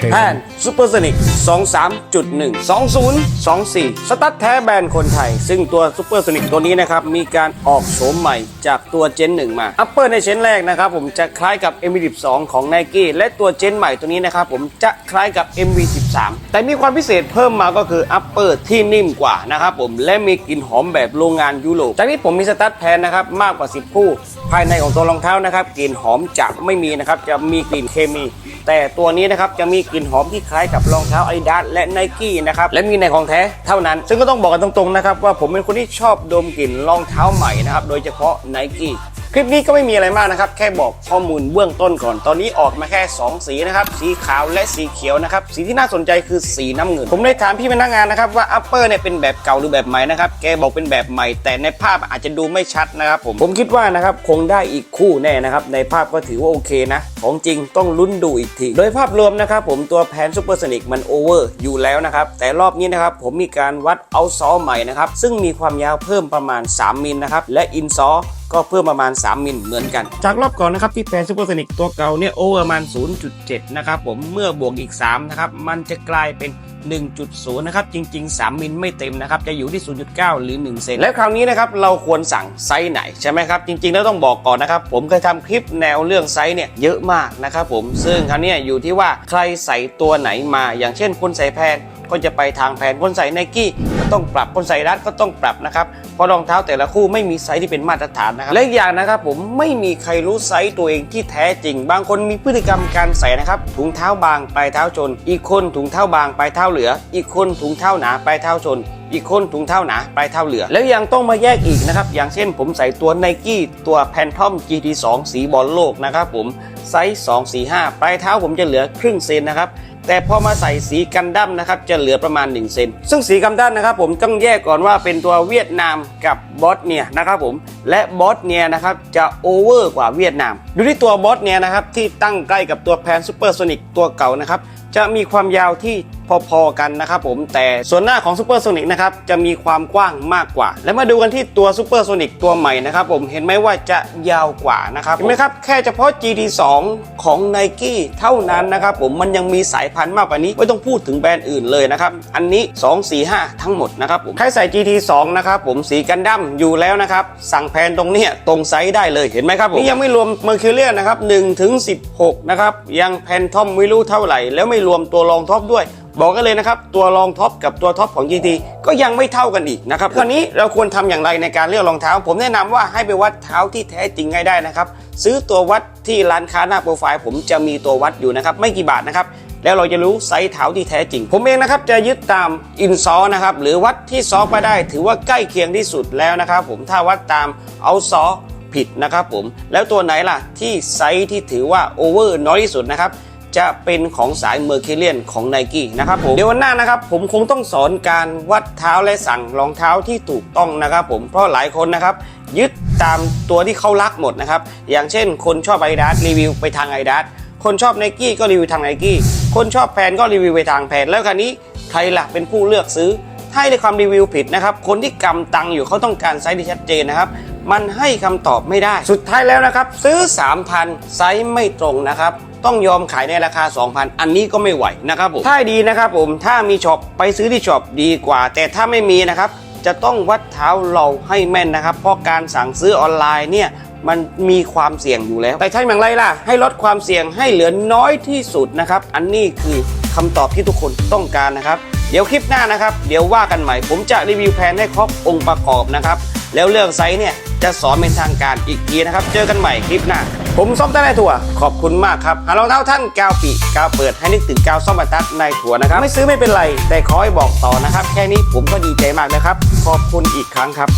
แพนซูเปอร์สนิก23.1 2024 สตั๊ดแท้แบรนด์คนไทย ซึ่งตัวซูเปอร์สนิกตัวนี้นะครับ มีการออกโฉมใหม่จากตัวเจน 1 มา อัปเปอร์ในเจนแรกนะครับ ผมจะคล้ายกับ MV12 ของ n i กี้และตัวเจนใหม่ตัวนี้นะครับ ผมจะคล้ายกับ MV13 แต่มีความพิเศษเพิ่มมาก็คืออัปเปอร์ที่นิ่มกว่านะครับผมและมีกลิ่นหอมแบบโรงงานยุโรปจากนี้ผมมีสตั๊ดแพนนะครับมากกว่า 10 คู่ ภายในของตัวรองเท้านะครับกลิ่นหอมจะไม่มีนะครับจะมีกลิ่นเคมี แต่ตัวนี้นะครับจะมีกลิ่นหอมที่คล้ายกับรองเท้า Adidas และ Nike นะครับและมีในของแท้เท่านั้น ซึ่งก็ต้องบอกกันตรงๆนะครับว่าผมเป็นคนที่ชอบดมกลิ่นรองเท้าใหม่นะครับโดยเฉพาะ Nike คลิปนี้ก็ไม่มีอะไรมากนะครับ แค่บอกข้อมูลเบื้องต้นก่อน ตอนนี้ออกมาแค่ 2 สีนะครับ สีขาวและสีเขียวนะครับ สีที่น่าสนใจคือสีน้ำเงิน ผมได้ถามพี่พนักงานนะครับว่า upper เนี่ยเป็นแบบเก่าหรือแบบใหม่นะครับ แกบอกเป็นแบบใหม่ แต่ในภาพอาจจะดูไม่ชัดนะครับผม ผมคิดว่านะครับคงได้อีกคู่แน่นะครับ ในภาพก็ถือว่าโอเคนะ ของจริงต้องลุ้นดูอีกที โดยภาพรวมนะครับผมตัวแพนซูเปอร์สนิกมันโอเวอร์อยู่แล้วนะครับ แต่รอบนี้นะครับผมมีการวัดเอาซอใหม่นะครับ ซึ่งมีความยาวเพิ่มประมาณ 3 มิลนะครับ และอินซอก็เพิ่มประมาณ 3 มิลเหมือนกัน จากรอบก่อนนะครับที่แพนซูเปอร์โซนิกตัวเก่าเนี่ยโอเวอร์ประมาณ 0.7 นะครับผมเมื่อบวกอีก 3 นะครับ มันจะกลายเป็น 1.0 นะครับ จริง ๆ 3 มิลไม่เต็มนะครับ จะอยู่ที่ 0.9 หรือ 1 เซนและคราวนี้นะครับ เราควรสั่งไซส์ไหน ใช่ไหมครับ จริง ๆ แล้วต้องบอกก่อนนะครับ ผมเคยทำคลิปแนวเรื่องไซส์เนี่ยเยอะมากนะครับผมซึ่งคราวนี้อยู่ที่ว่าใครใส่ตัวไหนมา อย่างเช่นคนใส่แพนก็จะไปทางแผนคนใส่ไนกี้ก็ต้องปรับคนใส่รัดก็ต้องปรับนะครับ ราะรองเท้าแต่ละคู่ไม่มีไซส์ที่เป็นมาตรฐานนะครับและอีกอย่างนะครับผมไม่มีใครรู้ไซส์ตัวเองที่แท้จริง บางคนมีพฤติกรรมการใส่นะครับถุงเท้าบางปลายเท้าชน อีกคนถุงเท้าบางปลายเท้าเหลือ อีกคนถุงเท้าหนาปลายเท้าชนอีกคนถุงเท้าหนาปลายเท้าเหลือ แล้วยังต้องมาแยกอีกนะครับ อย่างเช่นผมใส่ตัวไนกี้ตัวแพนทอม GT2 สีบอลโลกนะครับผมไซส์245 ปลายเท้าผมจะเหลือครึ่งเซนนะครับ แต่พอมาใส่สีกันดั้มนะครับจะเหลือประมาณ1เซนซึ่งสีกันดั้มนะครับผมต้องแยกก่อนว่าเป็นตัวเวียดนามกับบอสเนียนะครับผมและบอสเนียนะครับจะโอเวอร์กว่าเวียดนาม ดูที่ตัวบอสเนียนะครับที่ตั้งใกล้กับตัวแพนซูเปอร์โซนิกตัวเก่านะครับ จะมีความยาวที่พอๆกันนะครับผมแต่ส่วนหน้าของซูเปอร์โซนิกนะครับจะมีความกว้างมากกว่า และมาดูกันที่ตัวซูเปอร์โซนิกตัวใหม่นะครับผมเห็นไหมว่าจะยาวกว่านะครับเห็นไหมครับแค่เฉพาะ GT2 ของ n i กี้เท่านั้นนะครับผมมันยังมีสายพันธุ์มากกว่านี้ ไม่ต้องพูดถึงแบรนด์อื่นเลยนะครับ อันนี้ 2 4 5 ทั้งหมดนะครับผมใครใส่ GT2 นะครับผมสีกันดั้มอยู่แล้วนะครับสั่งแพนตรงเนี้ยตรงไซส์ได้เลยเห็นไหมครับผมนี่ยังไม่รวม Mercurial นะครับ1ถึง16นะครับยังแพนทอมไม่รู้เท่าไหร่แล้วไม่รวมตัวรองท็อปด้วย บอกกันเลยนะครับ ตัวรองท็อปกับตัวท็อปของ GT ก็ยังไม่เท่ากันอีกนะครับคราวนี้เราควรทำอย่างไรในการเลือกรองเท้า ผมแนะนำว่าให้ไปวัดเท้าที่แท้จริงให้ได้นะครับ ซื้อตัววัดที่ร้านค้าหน้าโปรไฟล์ผมจะมีตัววัดอยู่นะครับไม่กี่บาทนะครับแล้วเราจะรู้ไซส์เท้าที่แท้จริง ผมเองนะครับจะยึดตามอินซอนะครับหรือวัดที่ซอไปได้ ถือว่าใกล้เคียงที่สุดแล้วนะครับผมถ้าวัดตามเอาซอผิดนะครับผมแล้วตัวไหนล่ะที่ไซส์ที่ถือว่าโอเวอร์น้อยที่สุดนะครับ จะเป็นของสายเมอร์เคเลียนของ n i กี้นะครับผมเดี๋ยววันหน้านะครับผมคงต้องสอนการวัดเท้าและสั่งรองเท้าที่ถูกต้องนะครับผมเพราะหลายคนนะครับยึดตามตัวที่เขารักหมดนะครับอย่างเช่น คนชอบไอดัสรีวิวไปทางไอดัสคนชอบไนกี้ก็รีวิวทางไนกี้คนชอบแพนก็รีวิวไปทางแพนแล้วคราวนี้ใครล่ะเป็นผู้เลือกซื้อถ้าให้ความรีวิวผิดนะครับ คนที่กำตังอยู่เขาต้องการไซส์ที่ชัดเจนนะครับ มันให้คำตอบไม่ได้ สุดท้ายแล้วนะครับ ซื้อ 3,000 ไซส์ไม่ตรงนะครับ ต้องยอมขายในราคา 2,000 อันนี้ก็ไม่ไหวนะครับผมถ้าดีนะครับผมถ้ามีช็อปไปซื้อที่ช็อปดีกว่า แต่ถ้าไม่มีนะครับจะต้องวัดเท้าเราให้แม่นนะครับ เพราะการสั่งซื้อออนไลน์เนี่ยมันมีความเสี่ยงอยู่แล้ว แต่ใช่อย่างไรล่ะ ให้ลดความเสี่ยงให้เหลือน้อยที่สุดนะครับ อันนี้คือคำตอบที่ทุกคนต้องการนะครับ เดี๋ยวคลิปหน้านะครับ เดี๋ยวว่ากันใหม่ ผมจะรีวิวแผนให้ครบองค์ประกอบนะครับ แล้วเรื่องไซส์เนี่ย จะสอนเป็นทางการอีกทีนะครับ เจอกันใหม่คลิปหน้า ผมซ่อมใต้ในถั่ว ขอบคุณมากครับหารองเท้าท่านกาวปีกาวเปิดให้นึกถึงกาวซ่อมบรรทัดในถั่วนะครับ ไม่ซื้อไม่เป็นไร แต่ขอให้บอกต่อนะครับ แค่นี้ผมก็ดีใจมากแล้วครับ ขอบคุณอีกครั้งครับ